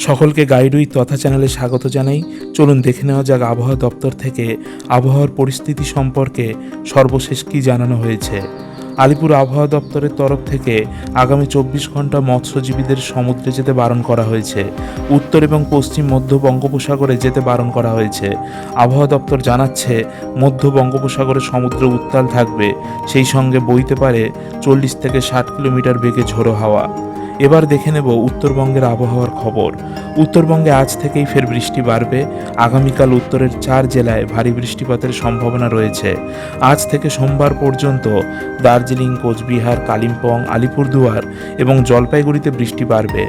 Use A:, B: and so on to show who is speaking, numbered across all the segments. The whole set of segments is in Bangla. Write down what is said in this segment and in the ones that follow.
A: সকলকে গাইড উইথ তথা চ্যানেলে স্বাগত জানাই। চলুন দেখে নেওয়া যাক আবহাওয়া দপ্তর থেকে আবহাওয়ার পরিস্থিতি সম্পর্কে সর্বশেষ কী জানানো হয়েছে। আলিপুর আবহাওয়া দপ্তরের তরফ থেকে আগামী চব্বিশ ঘণ্টা মৎস্যজীবীদের সমুদ্রে যেতে বারণ করা হয়েছে। উত্তর এবং পশ্চিম মধ্য বঙ্গোপসাগরে যেতে বারণ করা হয়েছে। আবহাওয়া দপ্তর জানাচ্ছে, মধ্য বঙ্গোপসাগরে সমুদ্র উত্তাল থাকবে। সেই সঙ্গে বইতে পারে, চল্লিশ থেকে ষাট কিলোমিটার বেগে ঝোড়ো হাওয়া। এবার দেখে নেব উত্তরবঙ্গের আবহাওয়ার খবর। উত্তরবঙ্গে আজ থেকেই ফের বৃষ্টি বাড়বে। আগামীকাল উত্তরের চার জেলায় ভারী বৃষ্টিপাতের সম্ভাবনা রয়েছে। আজ থেকে সোমবার পর্যন্ত দার্জিলিং, কোচবিহার, কালিম্পং, আলিপুরদুয়ার এবং জলপাইগুড়িতে বৃষ্টি বাড়বে।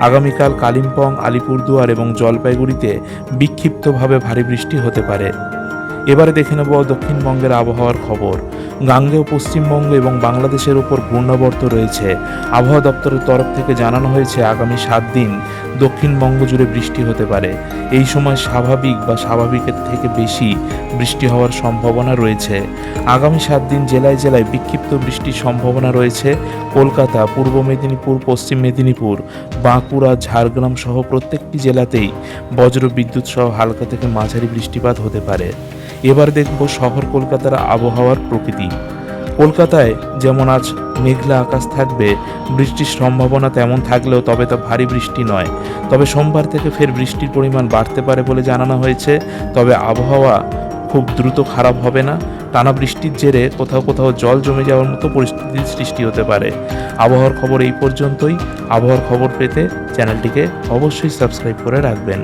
A: আগামীকাল কালিম্পং, আলিপুরদুয়ার এবং জলপাইগুড়িতে বিক্ষিপ্তভাবে ভারী বৃষ্টি হতে পারে। এবারে দেখে নেব দক্ষিণবঙ্গের আবহাওয়ার খবর। গাঙ্গেয় পশ্চিমবঙ্গ এবং বাংলাদেশের ওপর ঘূর্ণাবর্ত রয়েছে। আবহাওয়া দপ্তরের তরফ থেকে জানানো হয়েছে, আগামী সাত দিন দক্ষিণবঙ্গ জুড়ে বৃষ্টি হতে পারে। এই সময় স্বাভাবিক বা স্বাভাবিকের থেকে বেশি বৃষ্টি হওয়ার সম্ভাবনা রয়েছে। আগামী সাত দিন জেলায় জেলায় বিক্ষিপ্ত বৃষ্টির সম্ভাবনা রয়েছে। কলকাতা, পূর্ব মেদিনীপুর, পশ্চিম মেদিনীপুর, বাঁকুড়া, ঝাড়গ্রাম সহ প্রত্যেকটি জেলাতেই বজ্র বিদ্যুৎ সহ হালকা থেকে মাঝারি বৃষ্টিপাত হতে পারে। এবার দেখব শহর কলকাতার আবহাওয়ার প্রকৃতি। কলকাতায় যেমন আজ মেঘলা আকাশ থাকবে, বৃষ্টির সম্ভাবনা তেমন থাকলেও তবে তা ভারী বৃষ্টি নয়। তবে সোমবার থেকে ফের বৃষ্টির পরিমাণ বাড়তে পারে বলে জানানো হয়েছে। তবে আবহাওয়া খুব দ্রুত খারাপ হবে না। টানা বৃষ্টির জেরে কোথাও কোথাও জল জমে যাওয়ার মতো পরিস্থিতির সৃষ্টি হতে পারে। আবহাওয়ার খবর এই পর্যন্তই। আবহাওয়ার খবর পেতে চ্যানেলটিকে অবশ্যই সাবস্ক্রাইব করে রাখবেন।